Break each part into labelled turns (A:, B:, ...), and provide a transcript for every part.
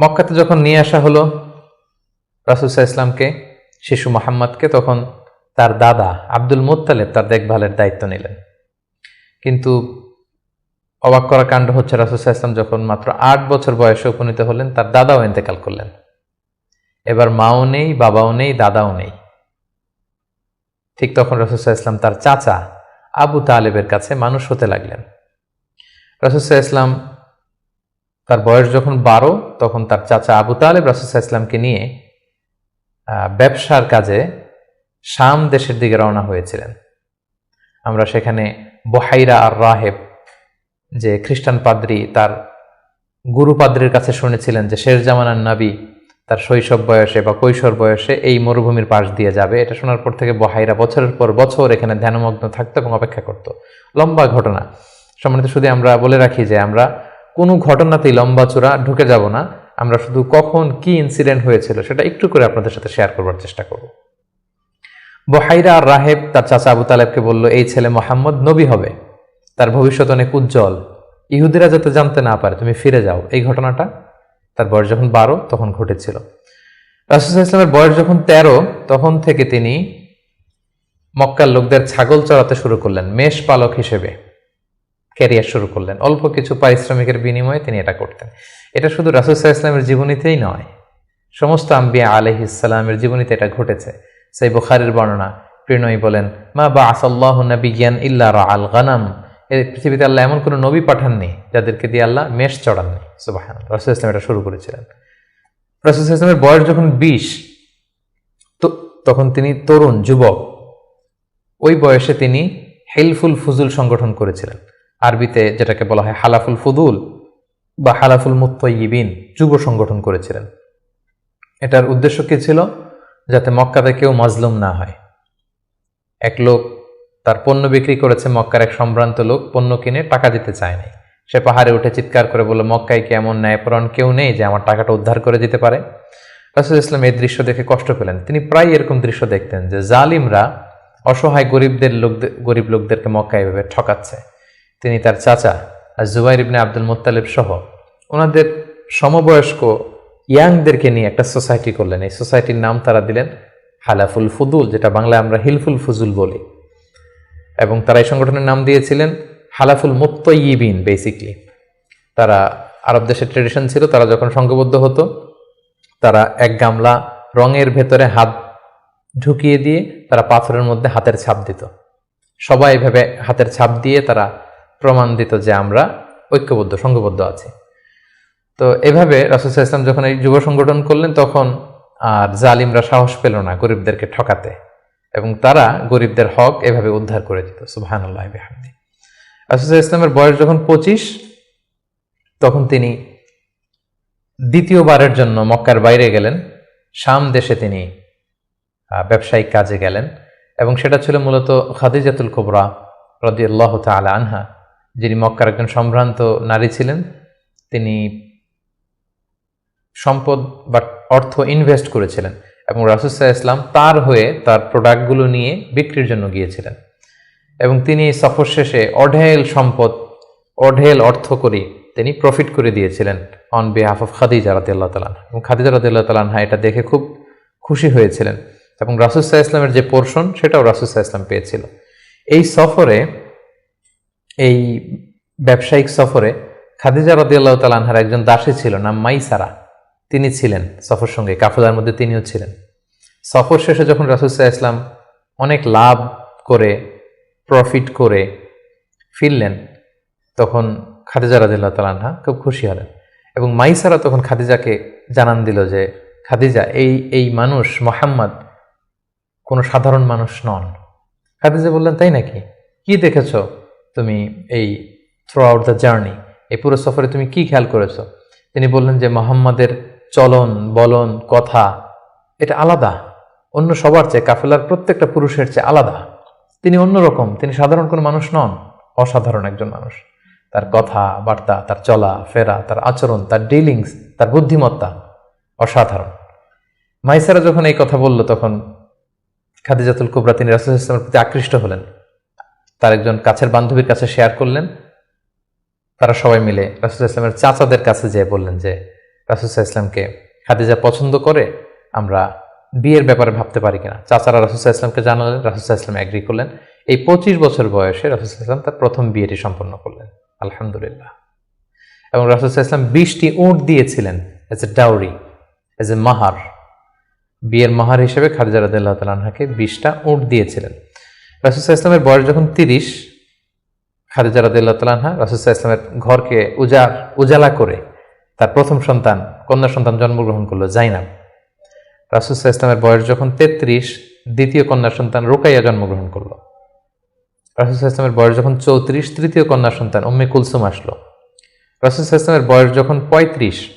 A: মক্কাতে যখন নিয়ে আসা হলো রাসুসাহ ইসলামকে শিশু মোহাম্মদকে, তখন তার দাদা আব্দুল মুত্তালেব তার দেখভালের দায়িত্ব নিলেন। কিন্তু অবাক করা কাণ্ড হচ্ছে রাসুসাহ ইসলাম যখন মাত্র আট বছর বয়সে উপনীত হলেন, তার দাদাও ইন্তেকাল করলেন। এবার মাও নেই, বাবাও নেই, দাদাও নেই। ঠিক তখন রসুসাহ ইসলাম তার চাচা আবু তালেবের কাছে মানুষ হতে লাগলেন। রসুসাহ ইসলাম তার বয়স যখন বারো, তখন তার চাচা আবু তালেব রাসুসাহ ইসলামকে নিয়ে ব্যবসার কাজে শাম দেশের দিকে রওনা হয়েছিলেন। আমরা সেখানে বহাইরা আর রাহেব যে খ্রিস্টান পাদ্রী, তার গুরু পাদ্রির কাছে শুনেছিলেন যে শেষ জামানার নাবি তার শৈশব বয়সে বা কৈশোর বয়সে এই মরুভূমির পাশ দিয়ে যাবে। এটা শোনার পর থেকে বহাইরা বছরের পর বছর এখানে ধ্যানমগ্ন থাকতো এবং অপেক্ষা করত। লম্বা ঘটনা। সম্মানিত শুধু আমরা বলে রাখি যে আমরা কোনো ঘটনাতেই লম্বা চূড়া ঢুকে যাব না। আমরা শুধু কখন কি ইনসিডেন্ট হয়েছিল সেটা একটু করে আপনাদের সাথে শেয়ার করবার চেষ্টা করব। বহাইরা আর রাহেব তার চাচা আবু তালেবকে বলল, এই ছেলে মোহাম্মদ নবী হবে। তার ভবিষ্যৎ অনেক উজ্জ্বল। ইহুদিরা যাতে জানতে না পারে, তুমি ফিরে যাও। এই ঘটনাটা? তার বয়স যখন বারো, তখন ঘটেছিল। রাসুল ইসলামের বয়স যখন তেরো, তখন থেকে তিনি মক্কার লোকদের ছাগল চড়াতে শুরু করলেন, মেষ পালক হিসেবে। ক্যারিয়ার শুরু করলেন। অল্প কিছু পারিশ্রমিকের বিনিময়ে তিনি এটা করতেন। এটা শুধু রাসুসাহ ইসলামের জীবনীতেই নয়। সমস্ত আম্বিয়া আলহ ইসলামের জীবনীতে এটা ঘটেছে। সেই বুখারের বর্ণনা প্রিণয় বলেন, মা বা আসাল্লাহ নবিজ্ঞান ইল্লা রা আল গানাম। এই পৃথিবীতে আল্লাহ এমন কোনো নবী পাঠাননি যাদেরকে দিয়ে আল্লাহ মেষ চড়াননি। সুবাহান রাসুল ইসলাম এটা শুরু করেছিলেন। রাসুল ইসলামের বয়স যখন বিশ, তো তখন তিনি তরুণ, যুবক। ওই বয়সে তিনি হেলফুল ফুজুল সংগঠন করেছিলেন। আরবিতে যেটাকে বলা হয় হালাফুল ফুদুল বা হালাফুল মুত্তইবিন যুব সংগঠন করেছিলেন। এটার উদ্দেশ্য কী ছিল? যাতে মক্কাতে কেউ মাজলুম না হয়। এক লোক তার পণ্য বিক্রি করেছে, মক্কার এক সম্ভ্রান্ত লোক পণ্য কিনে টাকা দিতে চায়নি সে পাহাড়ে উঠে চিৎকার করে বলল, মক্কায় কি এমন ন্যায়পরণ কেউ নেই যে আমার টাকাটা উদ্ধার করে দিতে পারে? রাসুল ইসলাম এই দৃশ্য দেখে কষ্ট পেলেন। তিনি প্রায় এরকম দৃশ্য দেখতেন যে জালিমরা অসহায় গরিবদের লোকদের, গরিব লোকদেরকে মক্কায় এভাবে ঠকাচ্ছে। তিনি তার চাচা আর জুবাইর ইবনে আব্দুল মোত্তালেব সহ ওনাদের সমবয়স্ক ইয়াংদেরকে নিয়ে একটা সোসাইটি করলেন। এই সোসাইটির নাম তারা দিলেন হালাফুল ফুদুল, যেটা বাংলায় আমরা হিলফুল ফুজুল বলি। এবং তারা এই সংগঠনের নাম দিয়েছিলেন হালাফুল মুত্তইবিন বেসিকলি তারা আরব দেশের ট্রেডিশন ছিল, তারা যখন সংঘবদ্ধ হতো, তারা এক গামলা রঙের ভেতরে হাত ঢুকিয়ে দিয়ে তারা পাথরের মধ্যে হাতের ছাপ দিত। সবাই এভাবে হাতের ছাপ দিয়ে তারা প্রমাণ দিত যে আমরা ঐক্যবদ্ধ, সংঘবদ্ধ আছি। তো এভাবে রাসুল ইসলাম যখন এই যুব সংগঠন করলেন, তখন আর জালিমরা সাহস পেল না গরিবদেরকে ঠকাতে এবং তারা গরিবদের হক এভাবে উদ্ধার করে দিত। সুবাহান আল্লাহ ইসলামের বয়স যখন পঁচিশ, তখন তিনি দ্বিতীয়বারের জন্য মক্কার বাইরে গেলেন। শাম দেশে তিনি ব্যবসায়িক কাজে গেলেন এবং সেটা ছিল মূলত খাদিজাতুল কোবরা রদি আল্লাহ তালা আনহা। যিনি মক্কার একজন সম্ভ্রান্ত নারী ছিলেন, তিনি সম্পদ বা অর্থ ইনভেস্ট করেছিলেন এবং রাসুসাহ ইসলাম তার হয়ে তার প্রোডাক্টগুলো নিয়ে বিক্রির জন্য গিয়েছিলেন। এবং তিনি সফর শেষে অঢেল সম্পদ, অঢেল অর্থ করি তিনি প্রফিট করে দিয়েছিলেন অন বিহাফ অফ খাদিজা রাদিল্লাহ তালান এবং খাদিজা রাদিল্লাহ তালানহা এটা দেখে খুব খুশি হয়েছিলেন এবং রাসুসাহ ইসলামের যে পোর্শন সেটাও রাসুসাহ ইসলাম পেয়েছিল। এই সফরে এই ব্যবসায়িক সফরে খাদিজা রদিয়াল্লাহ তালানহার একজন দাসী ছিল, নাম মাইসারা। তিনি ছিলেন সফর সঙ্গে, কাফেলার মধ্যে তিনিও ছিলেন। সফর শেষে যখন রাসুসাহ ইসলাম অনেক লাভ করে, প্রফিট করে ফিরলেন, তখন খাদিজা রাদিল্লাহ তালানহা খুব খুশি হলেন এবং মাইসারা তখন খাদিজাকে জানান দিল যে, খাদিজা, এই এই মানুষ মোহাম্মদ কোনো সাধারণ মানুষ নন। খাদিজা বললেন, তাই নাকি? কি দেখেছ? তুমি এই থ্রু আউট দ্য জার্নি এই পুরো সফরে তুমি কি খেয়াল করেছ? তিনি বললেন যে মোহাম্মদের চলন, বলন, কথা, এটা আলাদা। অন্য সবার চেয়ে, কাফেলার প্রত্যেকটা পুরুষের চেয়ে আলাদা। তিনি অন্যরকম, তিনি সাধারণ কোনো মানুষ নন, অসাধারণ একজন মানুষ। তার কথা, বার্তা, তার চলা, ফেরা, তার আচরণ, তার ডিলিংস তার বুদ্ধিমত্তা অসাধারণ। মাইসারা যখন এই কথা বলল, তখন খাদিজাতুল কুবরা তিনি রাসুল ইসলামের প্রতি আকৃষ্ট হলেন। তার একজন কাছের বান্ধবীর কাছে শেয়ার করলেন। তারা সবাই মিলে রাসুল ইসলামের চাচাদের কাছে যেয়ে বললেন যে রাসুসাহ ইসলামকে খাদিজা পছন্দ করে, আমরা বিয়ের ব্যাপারে ভাবতে পারি কিনা। চাচারা রাসুসাহ ইসলামকে জানালেন রাসুসাহ ইসলাম অ্যাগ্রি করলেন। এই পঁচিশ বছর বয়সে রাসুসাহ ইসলাম তার প্রথম বিয়েটি সম্পন্ন করলেন। আলহামদুলিল্লাহ। এবং রাসুসাহ ইসলাম বিশটি উঁট দিয়েছিলেন as a dowry as a মাহার। বিয়ের মাহার হিসেবে খাদিজা রাদিল্লাহ তালাহাকে বিশটা উঁট দিয়েছিলেন। রাসুসাহ ইসলামের বয়স যখন তিরিশ, খাদিজা রাদিল্লাহ তালাহা রাসুসাহ ইসলামের ঘরকে উজার উজালা করে তার প্রথম সন্তান, কন্যা সন্তান জন্মগ্রহণ করল, জাইনাব। রাসুসাহ ইসলামের বয়স যখন তেত্রিশ, দ্বিতীয় কন্যা সন্তান রোকাইয়া জন্মগ্রহণ করল। রাসুসাহ ইসলামের বয়স যখন চৌত্রিশ, তৃতীয় কন্যা সন্তান উম্মে কুলসুম আসলো। রাসুসাহ ইসলামের বয়স যখন পঁয়ত্রিশ,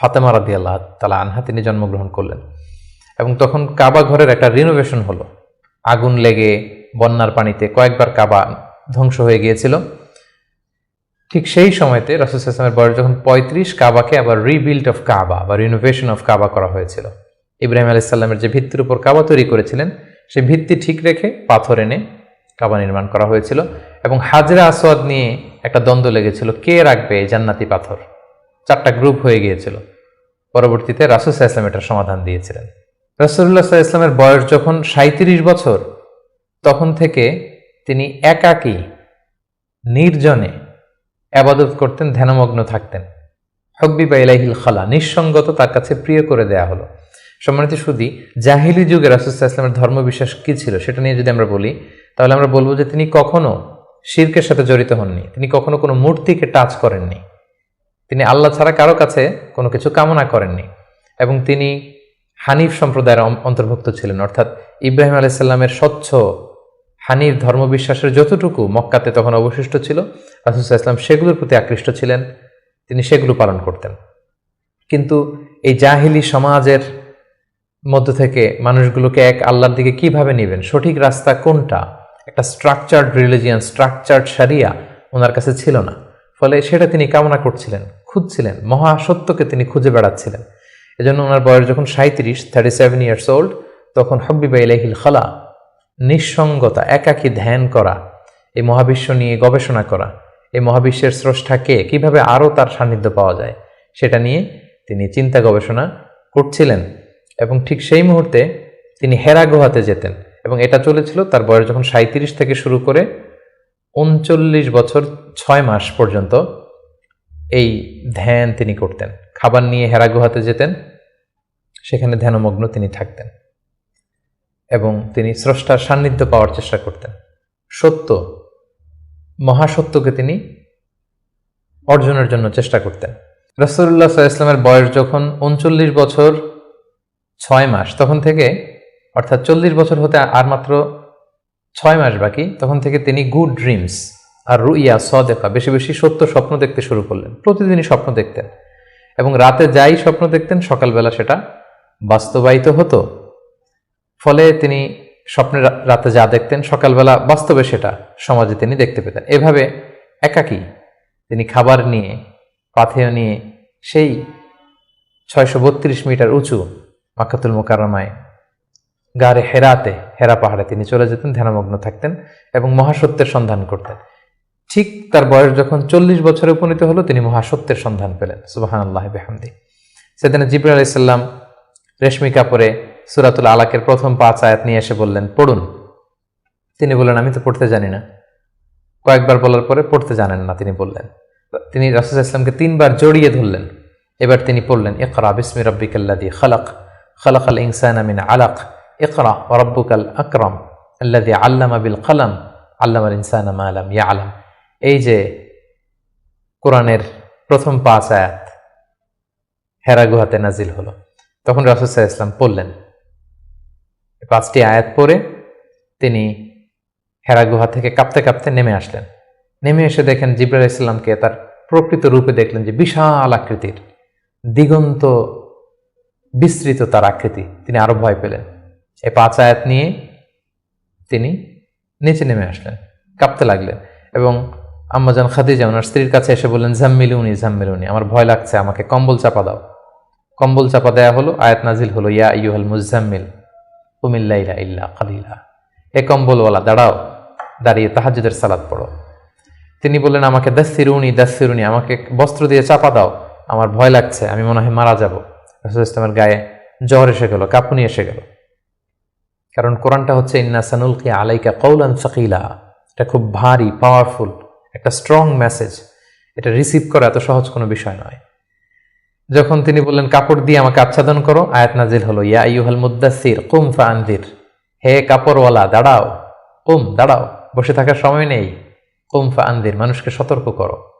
A: ফাতেমা রাদি আল্লাহ তালা আনহা তিনি জন্মগ্রহণ করলেন। এবং তখন কাবা ঘরের একটা রিনোভেশন হলো। আগুন লেগে বন্যার পানিতে কয়েকবার কাবা ধ্বংস হয়ে গিয়েছিল। ঠিক সেই সময়তে রাসুল ইসলামের বয়স যখন পঁয়ত্রিশ, কাবাকে আবার রিবিল্ড অফ কাবা বা রিনোভেশন অফ কাবা করা হয়েছিল। ইব্রাহিম আলাইসাল্লামের যে ভিত্তির উপর কাবা তৈরি করেছিলেন সেই ভিত্তি ঠিক রেখে পাথর এনে কাবা নির্মাণ করা হয়েছিল এবং হাজরা আসওয়াদ নিয়ে একটা দ্বন্দ্ব লেগেছিল, কে রাখবে এই জান্নাতি পাথর? চারটা গ্রুপ হয়ে গিয়েছিল। পরবর্তীতে রাসুল ইসলাম এটার সমাধান দিয়েছিলেন। রাসুল্লাহ ইসলামের বয়স যখন সাঁত্রিশ বছর, তখন থেকে তিনি একাকী, নির্জনে আবাদত করতেন, ধ্যানমগ্ন থাকতেন। হকবি বা ইলাহিল খালা, নিঃসঙ্গত তার কাছে প্রিয় করে দেয়া হলো। সম্মানিত সুদী, জাহিলি যুগে রাসুল্লাহ ইসলামের ধর্মবিশ্বাস কী ছিল সেটা নিয়ে যদি আমরা বলি, তাহলে আমরা বলব যে তিনি কখনো শির্কের সাথে জড়িত হননি। তিনি কখনো কোনো মূর্তিকে টাচ করেননি। তিনি আল্লাহ ছাড়া কারও কাছে কোনো কিছু কামনা করেননি। এবং তিনি হানিফ সম্প্রদায়ের অন্তর্ভুক্ত ছিলেন। অর্থাৎ ইব্রাহিম আলাইসাল্লামের স্বচ্ছ হানিফ ধর্মবিশ্বাসের যতটুকু মক্কাতে তখন অবশিষ্ট ছিল রাসুসাহ ইসলাম সেগুলোর প্রতি আকৃষ্ট ছিলেন, তিনি সেগুলো পালন করতেন। কিন্তু এই জাহিলি সমাজের মধ্য থেকে মানুষগুলোকে এক আল্লাহর দিকে কীভাবে নেবেন? সঠিক রাস্তা কোনটা? একটা স্ট্রাকচার্ড রিলিজিয়ান স্ট্রাকচার্ড সারিয়া ওনার কাছে ছিল না। ফলে সেটা তিনি কামনা করছিলেন, খুঁজছিলেন মহাসত্যকে তিনি খুঁজে বেড়াচ্ছিলেন। এজন্য ওনার বয়স যখন সাঁত্রিশ থার্টি সেভেন ইয়ার্স ওল্ড তখন হব্বিবা ইলাহিল খালা, নিঃসঙ্গতা, একাকী ধ্যান করা, এই মহাবিশ্ব নিয়ে গবেষণা করা, এই মহাবিশ্বের স্রষ্টাকে কীভাবে আরও তার সান্নিধ্য পাওয়া যায়, সেটা নিয়ে তিনি চিন্তা গবেষণা করছিলেন এবং ঠিক সেই মুহূর্তে তিনি হেরা গুহাতে যেতেন এবং এটা চলেছিল তার বয়স যখন সাঁত্রিশ থেকে শুরু করে উনচল্লিশ বছর ছয় মাস পর্যন্ত। এই ধ্যান তিনি করতেন। খাবার নিয়ে হেরা গুহাতে যেতেন, সেখানে ধ্যানমগ্ন তিনি থাকতেন এবং তিনি স্রষ্টার সান্নিধ্য পাওয়ার চেষ্টা করতেন। সত্য, মহাসত্যকে তিনি অর্জনের জন্য চেষ্টা করতেন। রসুল্লাহ ইসলামের বয়স যখন উনচল্লিশ বছর ছয় মাস, তখন থেকে, অর্থাৎ চল্লিশ বছর হতে আর মাত্র ছয় মাস বাকি, তখন থেকে তিনি গুড ড্রিমস আর রুইয়া সদেফা বেশি বেশি সত্য স্বপ্ন দেখতে শুরু করলেন। প্রতিদিনই স্বপ্ন দেখতেন। এবং রাতে যাই স্বপ্ন দেখতেন, সকালবেলা সেটা বাস্তবায়িত হতো। ফলে তিনি স্বপ্নে রাতে যা দেখতেন, সকালবেলা বাস্তবে সেটা সমাজে তিনি দেখতে পেতেন। এভাবে একাকী তিনি খাবার নিয়ে, পাথেয় নিয়ে, সেই ছয়শো বত্রিশ মিটার উঁচু মাকাতুল মোকারমায় গাড়ে হেরাতে, হেরা পাহাড়ে তিনি চলে যেতেন, ধ্যানমগ্ন থাকতেন এবং মহাসত্যের সন্ধান করতেন। ঠিক তার বয়স যখন চল্লিশ বছরে উপনীত হলো, তিনি মহাসত্যের সন্ধান পেলেন। সুবাহান আল্লাহ বেহামদি। সেদিন জিবর আলাইসাল্লাম রেশমি কাপড়ে সুরাতুল আলাকের প্রথম পাঁচ আয়াত নিয়ে এসে বললেন, পড়ুন। তিনি বললেন, আমি তো পড়তে জানি না। কয়েকবার বলার পরে পড়তে জানেন না, তিনি বললেন। তিনি রাসুল ইসলামকে তিনবার জড়িয়ে ধরলেন। এবার তিনি পড়লেন, ইকরা বিসমি রব্বিকাল্লাদি খালাক খালাক। আল ইনসান আমিন আলাক। ইকরা রব্বুকাল আকরম আল্লাদি আল্লামা বিল কালাম। আল্লাম আল ইনসান আলাম ইয়া আলাম এই যে কোরআনের প্রথম পাঁচ আয়াত, হেরা গুহাতে নাজিল হলো। তখন রাসুসাহ ইসলাম পড়লেন পাঁচটি আয়াত পরে তিনি হেরা গুহা থেকে কাঁপতে কাঁপতে নেমে আসলেন। নেমে এসে দেখেন জিব্রাহ ইসলামকে তার প্রকৃত রূপে দেখলেন যে বিশাল আকৃতির, দিগন্ত, বিস্তৃত তার আকৃতি। তিনি আরও ভয় পেলেন। এই পাঁচ আয়াত নিয়ে তিনি নিচে নেমে আসলেন, কাঁপতে লাগলেন এবং আম্মাজান খাদিজা, ওনার স্ত্রীর কাছে এসে বললেন, জাম্মিলুনি জাম্মিলুনি, আমার ভয় লাগছে, আমাকে কম্বল চাপা দাও। কম্বল চাপা দেয়া হলো, আয়াত নাজিল হলো, ইয়া ইউহাল মুজাম্মিল কুমিল্লা ইল্লা কালিলা। এ কম্বলওয়ালা, দাঁড়াও, দাঁড়িয়ে তাহাজুদের সালাদ পড়ো। তিনি বললেন, আমাকে দাসিরুনি দাসিরুনি আমাকে বস্ত্র দিয়ে চাপা দাও, আমার ভয় লাগছে, আমি মনে হয় মারা যাব। ইসলামের গায়ে জ্বর এসে গেল, কাঁপুনি এসে গেল। কারণ কোরআনটা হচ্ছে, ইন্না সানুলকে আলাইকা কৌলান সাকিলা। এটা খুব ভারী, পাওয়ারফুল একটা স্ট্রং মেসেজ এটা রিসিভ করা এত সহজ কোনো বিষয় নয়। যখন তিনি বললেন, কাপড় দিয়ে আমাকে আচ্ছাদন করো, আয়াত নাজিল হলো, ইয়া ইউহাল মুদাসির কুম ফা হে কাপড়ওয়ালা, দাঁড়াও, কুম, দাঁড়াও, বসে থাকার সময় নেই, কুম ফা মানুষকে সতর্ক করো।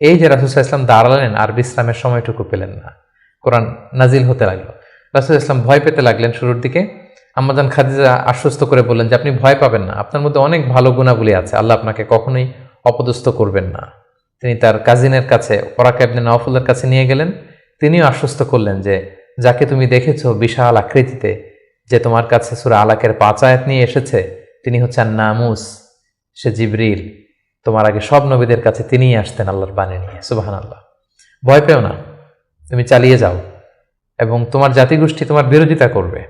A: এই যে রাসুল ইসলাম দাঁড়ালেন, আর বিশ্রামের সময়টুকু পেলেন না। কোরআন নাজিল হতে লাগল। রাসুল ইসলাম ভয় পেতে লাগলেন শুরুর দিকে। আম্মাজান খাদিজা আশ্বস্ত করে বললেন যে, আপনি ভয় পাবেন না, আপনার মধ্যে অনেক ভালো গুণাবলী আছে, আল্লাহ আপনাকে কখনোই অপদস্থ করবেন না। তিনি তার কাজিনের কাছে ওরাকা ইবনে নওফুলের কাছে নিয়ে গেলেন। তিনিও আশ্বস্ত করলেন যে, যাকে তুমি দেখেছ বিশাল আকৃতিতে, যে তোমার কাছে সুরা আলাকের পাঁচ আয়াত নিয়ে এসেছে, তিনি হচ্ছেন নামুস, সে জিবরিল। তোমার আগে সব নবীদের কাছে তিনিই আসতেন আল্লাহর বাণী নিয়ে। সুবাহান আল্লাহ ভয় পেও না। তুমি চালিয়ে যাও। এবং তোমার জাতিগোষ্ঠী তোমার বিরোধিতা করবে।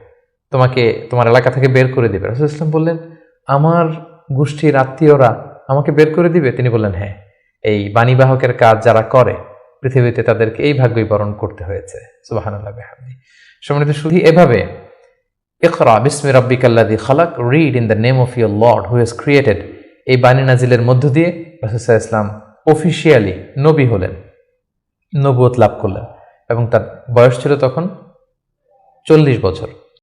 A: তোমাকে তোমার এলাকা থেকে বের করে দিবে। রসুল ইসলাম বললেন, আমার গোষ্ঠীর আত্মীয়রা আমাকে বের করে দিবে? তিনি বললেন হ্যাঁ। এই বাণীবাহকের কাজ যারা করে, পৃথিবীতে তাদেরকে এই ভাগ্যই বরণ করতে হয়েছে। সুবাহান্লাহ বেহামদি। শুধু এভাবে ইকরা বিসমি রব্বিকাল্লাদি খালাক read in the name of your lord who has created এই বাণী নাজিলের মধ্য দিয়ে রসুল্লাহ ইসলাম অফিসিয়ালি নবী হলেন নবুয়ত লাভ করলেন এবং তার বয়স ছিল তখন চল্লিশ বছর।